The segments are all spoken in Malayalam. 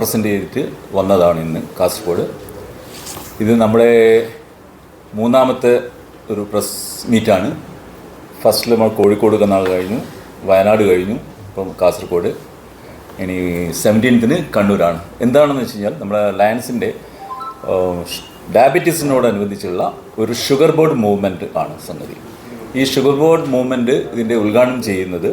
റെപ്രസെന്റ് ചെയ്തിട്ട് വന്നതാണ് ഇന്ന് കാസർഗോഡ്. ഇത് നമ്മുടെ മൂന്നാമത്തെ ഒരു പ്രസ് മീറ്റാണ് ഫസ്റ്റിൽ നമ്മൾ കോഴിക്കോട് കന്നാൾ കഴിഞ്ഞു വയനാട് കഴിഞ്ഞു ഇപ്പം കാസർഗോഡ്. ഇനി സെവന്റീൻത്തിന് കണ്ണൂരാണ്. എന്താണെന്ന് വെച്ച് കഴിഞ്ഞാൽ നമ്മുടെ ലയൻസിന്റെ ഡയബറ്റീസിനോടനുബന്ധിച്ചുള്ള ഒരു ഷുഗർ ബോർഡ് മൂവ്മെന്റ് ആണ് സംഗതി. ഈ ഷുഗർ ബോർഡ് മൂവ്മെന്റ് ഇതിന്റെ ഉദ്ഘാടനം ചെയ്യുന്നത്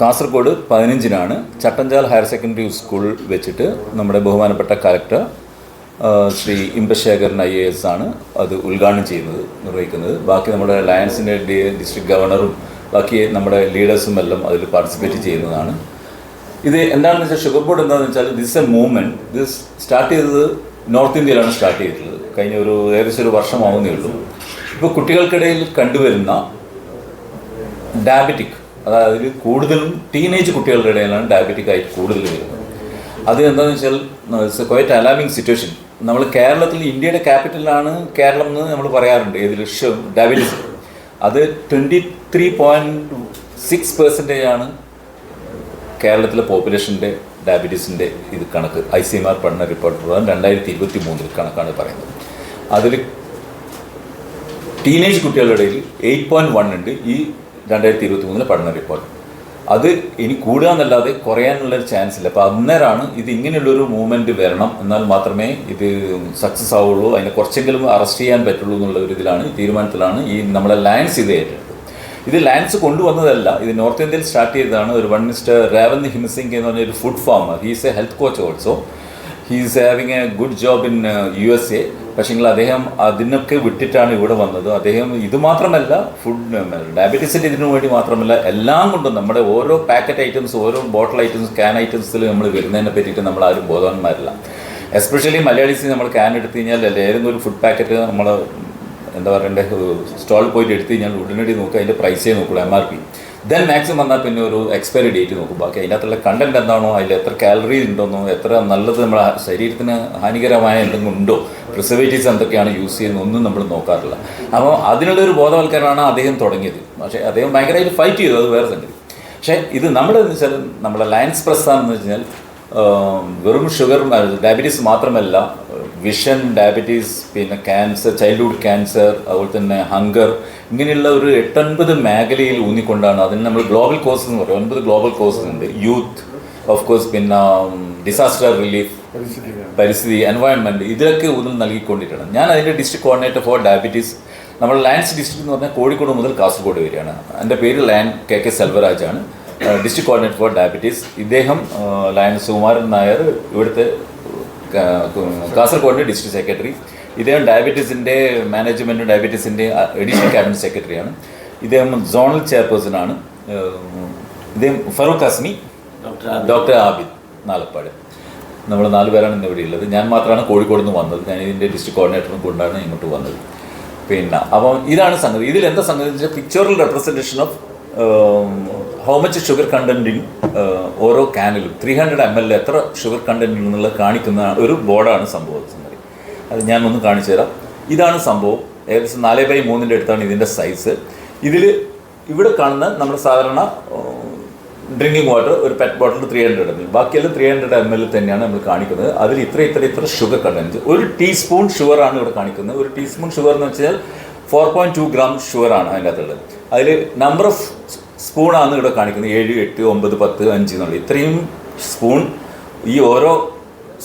കാസർഗോഡ് പതിനഞ്ചിനാണ് ചട്ടഞ്ചാൽ ഹയർ സെക്കൻഡറി സ്കൂൾ വെച്ചിട്ട് നമ്മുടെ ബഹുമാനപ്പെട്ട collector Shri Imbasekaran I A S ആണ് അത് ഉദ്ഘാടനം ചെയ്യുന്നത് നിർവഹിക്കുന്നത്. ബാക്കി നമ്മുടെ ലയൻസിന്റെ ഡിസ്ട്രിക്ട് ഗവർണറും ബാക്കി നമ്മുടെ ലീഡേഴ്സും എല്ലാം അതിൽ പാർട്ടിസിപ്പേറ്റ് ചെയ്യുന്നതാണ്. ഇത് എന്താണെന്ന് വെച്ചാൽ ഷുഗർ ബോർഡ് എന്താണെന്ന് വെച്ചാൽ this a movement this start ചെയ്തത് നോർത്ത് ഇന്ത്യയിലാണ് സ്റ്റാർട്ട് ചെയ്തിട്ടുള്ളത്. കഴിഞ്ഞ ഒരു ഏകദേശം ഒരു വർഷമാവുന്നേ ഉള്ളൂ. ഇപ്പോൾ കുട്ടികൾക്കിടയിൽ കണ്ടുവരുന്ന ഡയബറ്റിക് അതായത് കൂടുതലും ടീനേജ് കുട്ടികളുടെ ഇടയിലാണ് ഡയബറ്റിക് ആയിട്ട് കൂടുതൽ വരുന്നത്. അത് എന്താണെന്ന് വെച്ചാൽ ഇറ്റ്സ് ക്വൈറ്റ് അലാമിങ് സിറ്റുവേഷൻ നമ്മൾ കേരളത്തിൽ ഇന്ത്യയുടെ ക്യാപിറ്റലാണ് കേരളം എന്ന് നമ്മൾ പറയാറുണ്ട് ഏത് ലക്ഷ്യം? ഡയബറ്റിസ് അത് twenty three point six percentage ആണ് കേരളത്തിലെ പോപ്പുലേഷന്റെ ഡയബറ്റീസിന്റെ ഇത് കണക്ക്. ഐ സി എം ആർ പഠന റിപ്പോർട്ട് പ്രകാരം രണ്ടായിരത്തി ഇരുപത്തി മൂന്നിൽ കണക്കാണ് പറയുന്നത്. അതിൽ ടീനേജ് കുട്ടികളുടെ ഇടയിൽ എയ്റ്റ് പോയിന്റ് വൺ ഉണ്ട്. ഈ രണ്ടായിരത്തി ഇരുപത്തി മൂന്നിലെ പഠന റിപ്പോർട്ട് അത് ഇനി കൂടുക എന്നല്ലാതെ കുറയാനുള്ളൊരു ചാൻസ് ഇല്ല. അപ്പോൾ അന്നേരമാണ് ഇത് ഇങ്ങനെയുള്ളൊരു മൂവ്മെന്റ് വരണം എന്നാൽ മാത്രമേ ഇത് സക്സസ് ആവുള്ളൂ അതിനെ കുറച്ചെങ്കിലും അറസ്റ്റ് ചെയ്യാൻ പറ്റുള്ളൂ എന്നുള്ള ഒരു ഇതിലാണ് തീരുമാനത്തിലാണ് ഈ നമ്മളെ ലാൻസ് ഇത് ഏറ്റെടുത്തത്. ഇത് ലാൻസ് കൊണ്ടുവന്നതല്ല ഇത് നോർത്ത് ഇന്ത്യയിൽ സ്റ്റാർട്ട് ചെയ്തതാണ് ഒരു വൺ മിസ്റ്റർ റേവന്ത് ഹിംസിംഗ് എന്ന് പറഞ്ഞ ഒരു food farmer he's a health coach also he's having a good job in U S A പക്ഷേങ്കിൽ അദ്ദേഹം അതിനൊക്കെ വിട്ടിട്ടാണ് ഇവിടെ വന്നത്. അദ്ദേഹം ഇത് മാത്രമല്ല ഫുഡ് ഡയബറ്റീസിന്റെ ഇതിനു വേണ്ടി മാത്രമല്ല എല്ലാം കൊണ്ടും നമ്മുടെ ഓരോ പാക്കറ്റ് ഐറ്റംസ് ഓരോ ബോട്ടിൽ ഐറ്റംസ് ക്യാൻ ഐറ്റംസിൽ നമ്മൾ വരുന്നതിനെ പറ്റിയിട്ട് നമ്മൾ ആരും ബോധവാന്മാരില്ല. എസ്പെഷ്യലി മലയാളീസ് നമ്മൾ ക്യാൻ എടുത്തു കഴിഞ്ഞാൽ ഏതെങ്കിലും ഒരു ഫുഡ് പാക്കറ്റ് നമ്മൾ എന്താ പറയണ്ടേ സ്റ്റോളിൽ പോയിട്ട് എടുത്തു കഴിഞ്ഞാൽ ഉടനടി നോക്കുക അതിന്റെ പ്രൈസേ നോക്കുള്ളൂ M R P then maximum വന്നാൽ പിന്നെ ഒരു എക്സ്പയറി ഡേറ്റ് നോക്കും. ബാക്കി അതിനകത്തുള്ള കണ്ടന്റ് എന്താണോ അതിൽ എത്ര കാലറി ഉണ്ടോന്നോ എത്ര നല്ലത് നമ്മുടെ ശരീരത്തിന് ഹാനികരമായ എന്തെങ്കിലും ഉണ്ടോ പ്രിസർവേറ്റീവ്സ് എന്തൊക്കെയാണ് യൂസ് ചെയ്യുന്നത് ഒന്നും നമ്മൾ നോക്കാറില്ല. അപ്പോൾ അതിനുള്ള ഒരു ബോധവൽക്കരണമാണ് അദ്ദേഹം തുടങ്ങിയത്. പക്ഷേ അദ്ദേഹം ഭയങ്കരമായിട്ട് ഫൈറ്റ് ചെയ്തു. അത് വേറെ സംഗതി. പക്ഷേ ഇത് നമ്മുടെ എന്ന് വെച്ചാൽ നമ്മുടെ ലയൻസ് പ്രസ്ഥാനം എന്ന് വെച്ചാൽ വെറും ഷുഗർ ഡയബറ്റീസ് മാത്രമല്ല വിഷൻ ഡയബറ്റീസ് പിന്നെ ക്യാൻസർ ചൈൽഡ്ഹുഡ് ക്യാൻസർ അതുപോലെ തന്നെ ഹങ്കർ ഇങ്ങനെയുള്ള ഒരു എട്ടൊൻപത് മേഖലയിൽ ഊന്നിക്കൊണ്ടാണ്. അതിന് നമ്മൾ ഗ്ലോബൽ കോഴ്സ് എന്ന് പറയും. ഒൻപത് ഗ്ലോബൽ കോഴ്സസ് ഉണ്ട്. യൂത്ത് ഓഫ് കോഴ്സ് പിന്നെ ഡിസാസ്റ്റർ റിലീഫ് പരിസ്ഥിതി. എൻവയോൺമെന്റ് ഇതിലൊക്കെ ഊന്നൽ നൽകിക്കൊണ്ടിട്ടാണ്. ഞാൻ അതിന്റെ ഡിസ്ട്രിക്ട് കോർഡിനേറ്റർ ഫോർ ഡയബറ്റീസ് നമ്മൾ ലാൻഡ്സ് ഡിസ്ട്രിക്ട് എന്ന് പറഞ്ഞാൽ കോഴിക്കോട് മുതൽ കാസർഗോഡ് വരെയാണ്. എന്റെ പേര് ലാൻഡ് കെ കെ സെൽവരാജാണ് ഡിസ്ട്രിക്ട് കോർഡിനേറ്റർ ഫോർ ഡയബറ്റീസ് ഇദ്ദേഹം ലയൻ സുകുമാരൻ നായർ ഇവിടുത്തെ കാസർഗോഡിന്റെ ഡിസ്ട്രിക്ട് സെക്രട്ടറി ഇദ്ദേഹം ഡയബറ്റീസിന്റെ മാനേജ്മെന്റും ഡയബറ്റീസിന്റെ അഡീഷണൽ ക്യാബിനറ്റ് സെക്രട്ടറിയാണ് ഇദ്ദേഹം സോണൽ ചെയർപേഴ്സൺ ആണ്. ഇദ്ദേഹം ഫറൂഖ് ഹസ്മി ഡോക്ടർ ആബിദ്. നാലപ്പാട്. നമ്മൾ നാല് പേരാണ് ഇന്ന് ഇവിടെ ഉള്ളത്. ഞാൻ മാത്രമാണ് കോഴിക്കോട് നിന്ന് വന്നത്. ഞാൻ ഇതിന്റെ ഡിസ്ട്രിക്ട് കോർഡിനേറ്ററും കൊണ്ടാണ് ഇങ്ങോട്ട് വന്നത്. പിന്നെ അപ്പം ഇതാണ് സംഗതി. ഇതിൽ എന്താ സംഗതി വെച്ചാൽ pictorial representation of how much sugar containing ഓരോ കാനിലും ത്രീ ഹൺഡ്രഡ് എം എൽ എത്ര ഷുഗർ കണ്ടന്റ് എന്നുള്ളത് കാണിക്കുന്ന ഒരു ബോർഡാണ് സംഭവം അത് ഞാൻ ഒന്ന് കാണിച്ചു തരാം. ഇതാണ് സംഭവം. ഏകദേശം നാല് ബൈ മൂന്നിന്റെ അടുത്താണ് ഇതിന്റെ സൈസ് ഇതിൽ ഇവിടെ കാണുന്ന നമ്മൾ സാധാരണ ഡ്രിങ്കിങ് വാട്ടർ ഒരു pet bottle three hundred M L ബാക്കിയെല്ലാം ത്രീ ഹൺഡ്രഡ് എം എൽ തന്നെയാണ് നമ്മൾ കാണിക്കുന്നത്. അതിൽ ഇത്ര ഇത്ര ഇത്ര ഷുഗർ കണ്ടന്റ് ഒരു ടീസ്പൂൺ ഷുഗറാണ് ഇവിടെ കാണിക്കുന്നത്. ഒരു ടീസ്പൂൺ ഷുഗർ എന്ന് വെച്ചാൽ ഫോർ പോയിന്റ് ടു ഗ്രാം ഷുഗറാണ് അതിന്റെ അകത്തുള്ളത് അതിൽ നമ്പർ ഓഫ് സ്പൂണാണ് ഇവിടെ കാണിക്കുന്നത്. ഏഴ് എട്ട് ഒമ്പത് പത്ത് അഞ്ച് എന്നുള്ളത്. ഇത്രയും സ്പൂൺ ഈ ഓരോ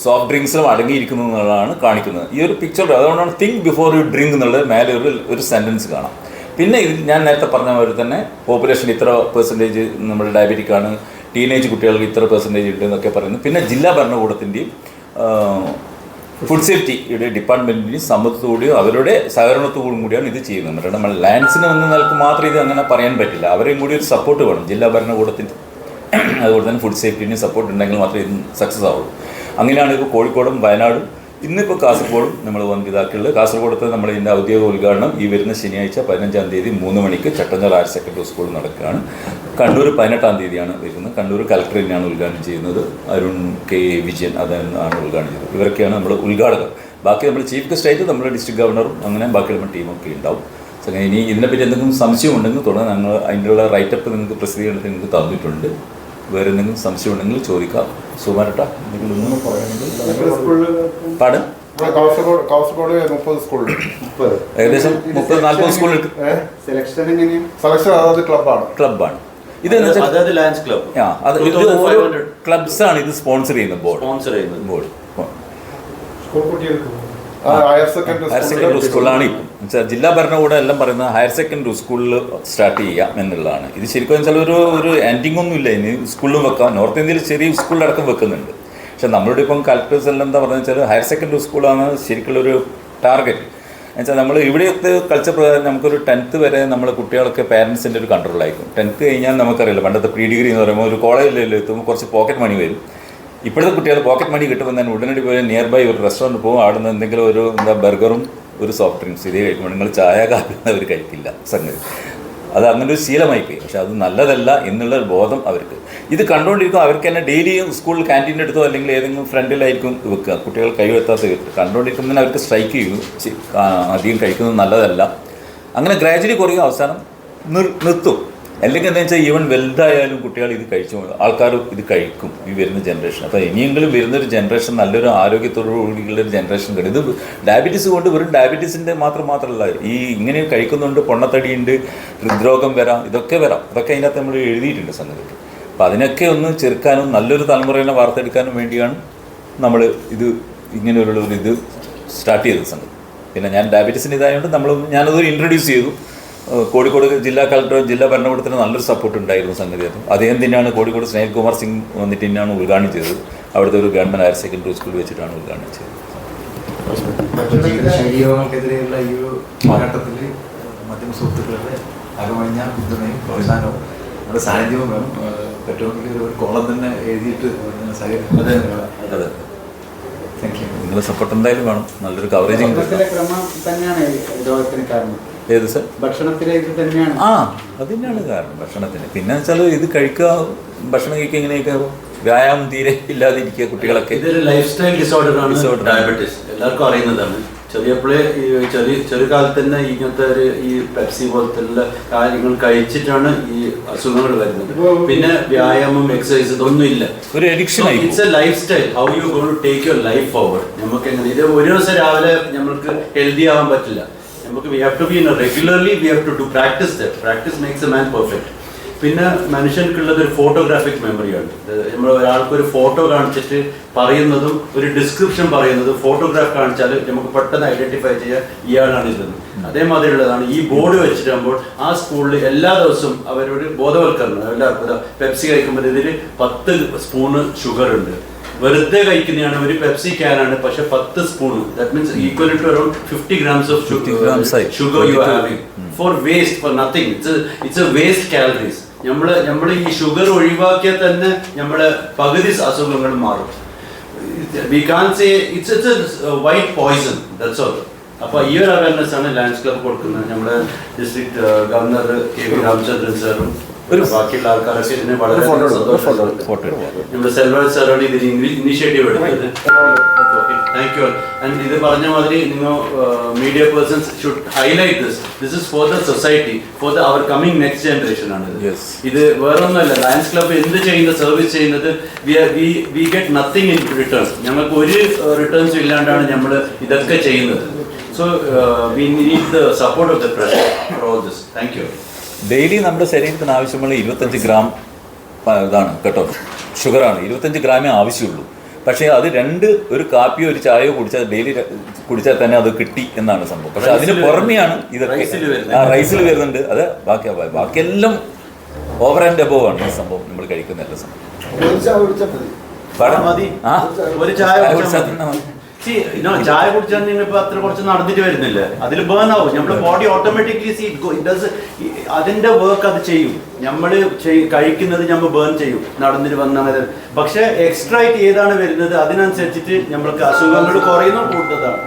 സോഫ്റ്റ് ഡ്രിങ്ക്സിലും അടങ്ങിയിരിക്കുന്നു എന്നുള്ളതാണ് കാണിക്കുന്നത്. ഈ ഒരു പിക്ചർ അതുകൊണ്ടാണ് തിങ്ക് ബിഫോർ യു ഡ്രിങ്ക് എന്നുള്ളത് മേലെ ഒരു ഒരു സെന്റൻസ് കാണാം. പിന്നെ ഇത് ഞാൻ നേരത്തെ പറഞ്ഞ പോലെ തന്നെ പോപ്പുലേഷൻ ഇത്ര പെർസെന്റേജ് നമ്മുടെ ഡയബറ്റിക് ആണ്. ടീനേജ് കുട്ടികൾക്ക് ഇത്ര പെർസെന്റേജ് ഉണ്ട് എന്നൊക്കെ പറയുന്നു. പിന്നെ ജില്ലാ ഭരണകൂടത്തിന്റെയും ഫുഡ് സേഫ്റ്റിയുടെ ഡിപ്പാർട്ട്മെന്റിന്റെയും സമ്മതത്തോടെയും അവരുടെ സഹകരണത്തോടും കൂടിയാണ് ഇത് ചെയ്യുന്നത്. കാരണം നമ്മൾ ലാൻഡ്സിന് വന്ന നിലയ്ക്ക് മാത്രം ഇത് അങ്ങനെ പറയാൻ പറ്റില്ല. അവരെയും കൂടി ഒരു സപ്പോർട്ട് വേണം. ജില്ലാ ഭരണകൂടത്തിന്റെ അതുപോലെ തന്നെ ഫുഡ് സേഫ്റ്റിന്റെ സപ്പോർട്ട് ഉണ്ടെങ്കിൽ മാത്രമേ ഇത് സക്സസ് ആവുള്ളൂ. അങ്ങനെയാണ് ഇപ്പോൾ കോഴിക്കോടും വയനാടും ഇന്നിപ്പോൾ കാസർഗോഡും നമ്മൾ വന്നിതാക്കിയുള്ളത് കാസർഗോഡത്തെ നമ്മൾ ഇതിന്റെ ഔദ്യോഗിക ഉദ്ഘാടനം ഈ വരുന്ന ശനിയാഴ്ച പതിനഞ്ചാം തീയതി മൂന്ന് മണിക്ക് ചട്ടഞ്ചാൽ ഹയർ സെക്കൻഡറി സ്കൂൾ നടക്കുകയാണ്. കണ്ണൂർ പതിനെട്ടാം തീയതിയാണ് വരുന്നത്. കണ്ണൂർ കലക്ടർ തന്നെയാണ് ഉദ്ഘാടനം ചെയ്യുന്നത്. അരുൺ കെ വിജയൻ അതാണ് ഉദ്ഘാടനം ചെയ്തത്. ഇവരൊക്കെയാണ് നമ്മൾ ഉദ്ഘാടകർ. ബാക്കി നമ്മൾ ചീഫ് ഗസ്റ്റ് ആയിട്ട് നമ്മുടെ ഡിസ്ട്രിക്ട് ഗവർണറും അങ്ങനെ ബാക്കി നമ്മുടെ ടീമൊക്കെ ഉണ്ടാവും. ഇനി ഇതിനെപ്പറ്റി എന്തെങ്കിലും സംശയം ഉണ്ടെങ്കിൽ തുടർന്ന് ഞങ്ങൾ അതിന്റെ റൈറ്റപ്പ് നിങ്ങൾക്ക് പ്രസിദ്ധീകരണത്തിൽ നിങ്ങൾക്ക് തന്നിട്ടുണ്ട്. വേറെ എന്തെങ്കിലും സംശയം ഉണ്ടെങ്കിൽ ചോദിക്കാം സുമാരട്ട എന്തെങ്കിലും ഒന്നും പറയണമെങ്കിൽ പാടും കാസർഗോഡ് കാസർഗോഡ് മുപ്പത് സ്കൂളിൽ മുപ്പത്. ഏകദേശം മുപ്പത് നാൽപ്പത് സ്കൂളിൽ സെലക്ഷൻ എങ്ങനെയാണ് സെലക്ഷൻ അതായത് ക്ലബ്ബാണ് ക്ലബ്ബാണ് ഇത് ക്ലബ്സ് ആണ് ഇത് സ്പോൺസർ ചെയ്യുന്ന ബോർഡ് സ്പോൺസർ ചെയ്യുന്ന board school secondary higher secondary സ്കൂളാണ് ഇപ്പം. ജില്ലാ ഭരണകൂടം എല്ലാം പറയുന്നത് ഹയർ സെക്കൻഡറി സ്കൂളിൽ സ്റ്റാർട്ട് ചെയ്യാം എന്നുള്ളതാണ്. ഇത് ശരിക്കും വെച്ചാൽ ഒരു ഒരു എൻഡിംഗ് ഒന്നും ഇല്ല. ഇനി സ്കൂളിലും വെക്കാം. നോർത്ത് ഇന്ത്യയിൽ ചെറിയ സ്കൂളിലടക്കം വെക്കുന്നുണ്ട്. പക്ഷെ നമ്മളുടെ ഇപ്പം കലക്ടേഴ്സ് എല്ലാം എന്താ പറയുക വെച്ചാൽ ഹയർ സെക്കൻഡറി സ്കൂളാണ് ശരിക്കുള്ളൊരു ടാർഗറ്റ് എന്നുവെച്ചാൽ നമ്മൾ ഇവിടെയൊക്കെ കൾച്ചർ പ്രകാരം നമുക്കൊരു ടെൻത്ത് വരെ നമ്മൾ കുട്ടികളൊക്കെ പേരൻസിന്റെ ഒരു കൺട്രോളായിരിക്കും ടെൻത്ത് കഴിഞ്ഞാൽ നമുക്കറിയില്ല. പണ്ടത്തെ പ്രീ ഡിഗ്രി എന്ന് പറയുമ്പോൾ ഒരു കോളേജിലെത്തുമ്പോൾ കുറച്ച് പോക്കറ്റ് മണി വരും. ഇപ്പോഴത്തെ കുട്ടികൾ പോക്കറ്റ് മണി കിട്ടുമ്പോൾ തന്നെ ഉടനടി പോയി നിയർ ബൈ ഒരു റെസ്റ്റോറന്റ് പോകും അവിടെ നിന്ന് എന്തെങ്കിലും ഒരു എന്താ ബർഗറും ഒരു സോഫ്റ്റ് ഡ്രിങ്ക്സ് ഇതേ കഴിക്കുമ്പോൾ നിങ്ങൾ ചായ കാപ്പി അവർ കഴിക്കില്ല സംഗതി. അത് അങ്ങനെ ഒരു ശീലമായി പോയി. പക്ഷെ അത് നല്ലതല്ല എന്നുള്ള ബോധം അവർക്ക്. ഇത് കണ്ടുകൊണ്ടിരിക്കും അവർക്ക് തന്നെ ഡെയിലി സ്കൂളിൽ ക്യാന്റീന്റെ അടുത്തോ അല്ലെങ്കിൽ ഏതെങ്കിലും ഫ്രണ്ടിലായിരിക്കും വെക്കുക. കുട്ടികൾ കഴിവെത്താത്ത കണ്ടുകൊണ്ടിരിക്കുമ്പോൾ തന്നെ അവർക്ക് സ്ട്രൈക്ക് ചെയ്യും. അധികം കഴിക്കുന്നത് നല്ലതല്ല. അങ്ങനെ ഗ്രാജുവലി കുറയും അവസാനം നിർ നിർത്തും. അല്ലെങ്കിൽ എന്താ വെച്ചാൽ ഈവൻ വലുതായാലും കുട്ടികൾ ഇത് കഴിച്ചു ആൾക്കാർ ഇത് കഴിക്കും ഈ വരുന്ന ജനറേഷൻ അപ്പോൾ ഇനിയെങ്കിലും വരുന്നൊരു ജനറേഷൻ നല്ലൊരു ആരോഗ്യത്തോടുകൂടിയുള്ള ഒരു ജനറേഷൻ കിട്ടും ഇത് ഡയബറ്റീസ് കൊണ്ട് വെറും ഡയബറ്റീസിന്റെ മാത്രം മാത്രമല്ല ഈ ഇങ്ങനെ കഴിക്കുന്നുണ്ട് പൊണ്ണത്തടിയുണ്ട് ഹൃദ്രോഗം വരാം ഇതൊക്കെ വരാം. ഇതൊക്കെ അതിനകത്ത് നമ്മൾ എഴുതിയിട്ടുണ്ട് സംഗതി അപ്പോൾ അതിനൊക്കെ ഒന്ന് ചെറുക്കാനും നല്ലൊരു തലമുറയെ വാർത്തെടുക്കാനും വേണ്ടിയാണ് നമ്മൾ ഇത് ഇങ്ങനെയുള്ള ഒരു ഇത് സ്റ്റാർട്ട് ചെയ്തത് സംഗതി. പിന്നെ ഞാൻ ഡയബറ്റീസിന്റെ ഇതായതുകൊണ്ട് നമ്മൾ ഞാനത് ഇൻട്രൊഡ്യൂസ് ചെയ്തു. കോഴിക്കോട് ജില്ലാ കളക്ടർ ജില്ലാ ഭരണകൂടത്തിന് നല്ലൊരു സപ്പോർട്ട് ഉണ്ടായിരുന്നു സംഗതി അത്. അദ്ദേഹം തന്നെയാണ് കോഴിക്കോട് സ്നേഹകുമാർ സിംഗ് വന്നിട്ട് തന്നെയാണ് ഉദ്ഘാടനം ചെയ്തത്? അവിടുത്തെ ഒരു ഗവൺമെന്റ് ഹയർ സെക്കൻഡറി സ്കൂൾ വെച്ചിട്ടാണ് ഉദ്ഘാടനം ചെയ്തത്. ശരീരങ്ങൾക്കെതിരെയുള്ള ഈ ഒരു പോരാട്ടത്തിൽ മാധ്യമ സുഹൃത്തുക്കളുടെ അകമഴിഞ്ഞ പിന്തുണയും പ്രോത്സാഹനവും നമ്മുടെ സാന്നിധ്യവും വേണം. ഏഹ് പറ്റുമെങ്കിൽ ഒരു കോളം തന്നെ എഴുതിയിട്ട് നിങ്ങളുടെ സപ്പോർട്ട് എന്തായാലും വേണം. നല്ലൊരു കവറേജ് തന്നെയാണ് രോഗത്തിന് കാരണം. ഏത് സർ? ഭക്ഷണത്തിലേക്ക് തന്നെയാണ്. ആ അത് തന്നെയാണ് കാരണം ഭക്ഷണത്തിന്. പിന്നെ വെച്ചാൽ ഇത് കഴിക്കുക ഭക്ഷണം കഴിക്കുക എങ്ങനെയൊക്കെ വ്യായാമം തീരെ ഇല്ലാതിരിക്കുക കുട്ടികളൊക്കെ. ഇതൊരു ലൈഫ് സ്റ്റൈൽ ഡിസോർഡർ ആണ്. Disorder. ഡയബറ്റീസ് എല്ലാവർക്കും അറിയുന്നതാണ്. ചെറിയപ്പോഴേ ഈ ചെറിയ ചെറിയ കാലത്ത് തന്നെ ഇങ്ങനത്തെ ഒരു ഈ പെപ്സി പോലത്തെ കാര്യങ്ങൾ കഴിച്ചിട്ടാണ് ഈ അസുഖങ്ങൾ വരുന്നത്. പിന്നെ വ്യായാമം എക്സസൈസ് ഇതൊന്നും ഇല്ല. ഒരു addiction it's a lifestyle how you go to take your life forward നമുക്ക് എങ്ങനെ ഇത് ഒരു ദിവസം രാവിലെ നമ്മൾക്ക് ഹെൽത്തി ആവാൻ പറ്റില്ല. നമുക്ക് we have to be in regularly we have to do practice the practice makes a man perfect പിന്നെ മനുഷ്യർക്കുള്ളത് ഒരു ഫോട്ടോഗ്രാഫിക് മെമ്മറിയാണ് നമ്മൾ ഒരാൾക്ക് ഒരു ഫോട്ടോ കാണിച്ചിട്ട് പറയുന്നതും ഒരു ഡിസ്ക്രിപ്ഷൻ പറയുന്നതും ഫോട്ടോഗ്രാഫ് കാണിച്ചാൽ നമുക്ക് പെട്ടെന്ന് ഐഡന്റിഫൈ ചെയ്യാൻ ഇയാളാണ് ഇതെന്ന് അതേമാതിരിയുള്ളതാണ് ഈ ബോർഡ് വെച്ചിട്ടാകുമ്പോൾ ആ സ്കൂളിൽ എല്ലാ ദിവസവും അവരോട് ബോധവൽക്കരണം. എല്ലാവർക്കും പെപ്സി കഴിക്കുമ്പോൾ ഇതിൽ പത്ത് സ്പൂണ് ഷുഗർ ഉണ്ട്. വെറുതെ കഴിക്കുന്നതാണ് ഒരു പെപ്സി ക്യാനാണ് പക്ഷെ പത്ത് spoon that means equal to around fifty grams of sugar sugar you 22. Having for waste for nothing it's it's a waste calories നമ്മൾ നമ്മൾ ഈ ഷുഗർ ഒഴിവാക്കിയാൽ തന്നെ നമ്മുടെ പകുതി അസുഖങ്ങൾ മാറും. We can say it's it's white poison that's all അപ്പൊ ഈ ഒരു അവയർനെസ് ആണ് ലയൺസ് ക്ലബ് കൊടുക്കുന്നത്. നമ്മുടെ district governor K V Ramachandran സാറും ഒരു- ബാക്കിയുള്ള ആൾക്കാരൊക്കെ ഇതിനെ വളരെ നമ്മുടെ സെൽവർ സാറാണ് ഇതിന് ഇനിഷ്യേറ്റീവ് എടുത്തത്. താങ്ക് യു ആൻഡ് ഇത് പറഞ്ഞ മാതിരി നിങ്ങൾ media persons should highlight this this is for the society for the our coming next generation ആണ് ഇത്. Yes. ഇത് വേറൊന്നുമല്ല ലയൺസ് ക്ലബ്ബ് എന്ത് ചെയ്യുന്ന സർവീസ് ചെയ്യുന്നത് we get nothing in return ഞങ്ങൾക്ക് ഒരു റിട്ടേൺസും ഇല്ലാണ്ടാണ് നമ്മൾ ഇതൊക്കെ ചെയ്യുന്നത്. So we need the support of the pressure for all this thank you daily നമ്മുടെ ശരീരത്തിന് ആവശ്യമുള്ള ഇരുപത്തഞ്ച് ഗ്രാം ഇതാണ് കേട്ടോ ഷുഗറാണ്. ഇരുപത്തഞ്ച് ഗ്രാമേ ആവശ്യമുള്ളൂ. പക്ഷേ അത് രണ്ട് ഒരു കാപ്പിയോ ഒരു ചായയോ കുടിച്ചാൽ ഡെയിലി കുടിച്ചാൽ തന്നെ അത് കിട്ടി എന്നാണ് സംഭവം. പക്ഷെ അതിന് പുറമെയാണ് ഇത് ആ റൈസിൽ വരുന്നുണ്ട്. അത് ബാക്കി ബാക്കിയെല്ലാം ഓവർ ആൻഡ് അബോവ് ആണ് ഈ സംഭവം നമ്മൾ കഴിക്കുന്ന എല്ലാ സംഭവം? ഒരു ചായ കുടിച്ചാൽ മതി. ചായ കുടിച്ചാൽ നിങ്ങൾ ഇപ്പൊ അത്ര കുറച്ച് നടന്നിട്ട് വരുന്നില്ല. അതിൽ ബേൺ ആവും. നമ്മുടെ ബോഡി ഓട്ടോമാറ്റിക്കലി സീ ഡസ് അതിന്റെ വർക്ക് അത് ചെയ്യും. നമ്മൾ കഴിക്കുന്നത് നമ്മൾ ബേൺ ചെയ്യും. നടന്നിട്ട് വന്നത് പക്ഷെ എക്സ്ട്രാ ആയിട്ട് ഏതാണ് വരുന്നത്? അതിനനുസരിച്ചിട്ട് നമ്മൾക്ക് അസുഖങ്ങൾ കുറയുന്നു കൂടുതലാണ്.